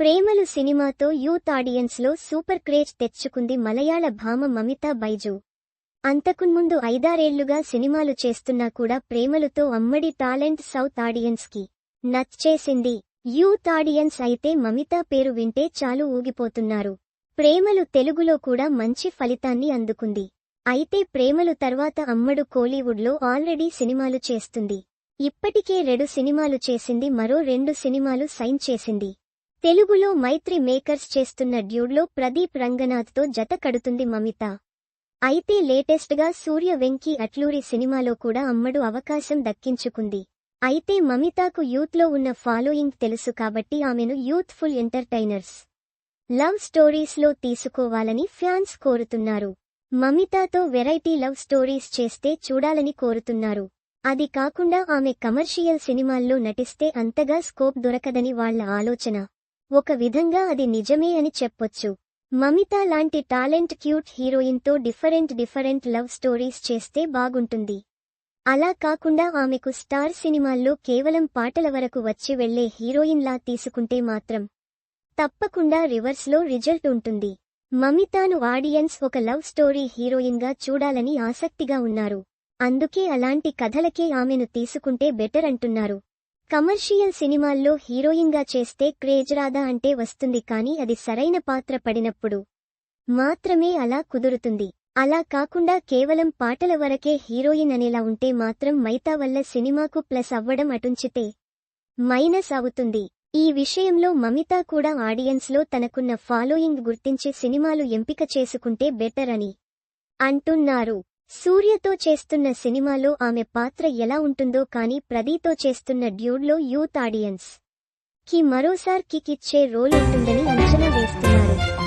ప్రేమలు సినిమాతో youth ఆడియన్స్లో super craze తెచ్చుకుంది మలయాళ భామ మమితా బైజు. అంతకుముందు ఐదారేళ్ళుగా సినిమాలు చేస్తున్నా కూడా ప్రేమలుతో అమ్మడి టాలెంట్ సౌత్ ఆడియన్స్కి నచ్చేసింది. యూత్ ఆడియన్స్ అయితే మమితా పేరు వింటే చాలు ఊగిపోతున్నారు. ప్రేమలు తెలుగులో కూడా మంచి ఫలితాన్ని అందుకుంది. అయితే ప్రేమలు తర్వాత అమ్మడు కోలీవుడ్లో ఆల్రెడీ సినిమాలు చేస్తుంది. ఇప్పటికే రెండు సినిమాలు చేసింది మరో రెండు సినిమాలు సైన్ చేసింది. తెలుగులో మైత్రి మేకర్స్ చేస్తున్న డ్యూడ్లో ప్రదీప్ రంగనాథ్తో జత కడుతుంది మమిత. అయితే లేటెస్ట్గా సూర్య వెంకీ అట్లూరి సినిమాలో కూడా అమ్మడు అవకాశం దక్కించుకుంది. అయితే మమితాకు యూత్లో ఉన్న ఫాలోయింగ్ తెలుసు కాబట్టి ఆమెను యూత్ఫుల్ ఎంటర్టైనర్స్ లవ్ స్టోరీస్లో తీసుకోవాలని ఫ్యాన్స్ కోరుతున్నారు. మమితాతో వెరైటీ లవ్ స్టోరీస్ చేస్తే చూడాలని కోరుతున్నారు. అది కాకుండా ఆమె కమర్షియల్ సినిమాల్లో నటిస్తే అంతగా స్కోప్ దొరకదని వాళ్ళ ఆలోచన. ఒక విధంగా అది నిజమే అని చెప్పొచ్చు. మమిత లాంటి టాలెంట్ క్యూట్ హీరోయిన్తో డిఫరెంట్ డిఫరెంట్ లవ్ స్టోరీస్ చేస్తే బాగుంటుంది. అలా కాకుండా ఆమెకు స్టార్ సినిమాల్లో కేవలం పాటల వరకు వచ్చి వెళ్ళే హీరోయిన్లా తీసుకుంటే మాత్రం తప్పకుండా రివర్స్లో రిజల్ట్ ఉంటుంది. మమితాను ఆడియన్స్ ఒక లవ్ స్టోరీ హీరోయిన్గా చూడాలని ఆసక్తిగా ఉన్నారు. అందుకే అలాంటి కథలకే ఆమెను తీసుకుంటే బెటర్ అంటున్నారు. కమర్షియల్ సినిమాల్లో హీరోయిన్గా చేస్తే క్రేజ్ రాదా అంటే వస్తుంది కానీ అది సరైన పాత్ర పడినప్పుడు మాత్రమే అలా కుదురుతుంది. అలా కాకుండా కేవలం పాటల వరకే హీరోయిన్ అనేలా ఉంటే మాత్రం మైతా వల్ల సినిమాకు ప్లస్ అవ్వడం అటుంచితే మైనస్ అవుతుంది. ఈ విషయంలో మమితా కూడా ఆడియన్స్లో తనకున్న ఫాలోయింగ్ గుర్తించి సినిమాలు ఎంపిక చేసుకుంటే బెటర్ అని అంటున్నారు. సూర్యతో చేస్తున్న సినిమాలో ఆమె పాత్ర ఎలా ఉంటుందో కానీ ప్రదీతో చేస్తున్న డ్యూడ్లో యూత్ ఆడియన్స్కి మరోసారి కిక్ ఇచ్చే రోల్ ఉంటుందని అంచనా వేస్తున్నారు.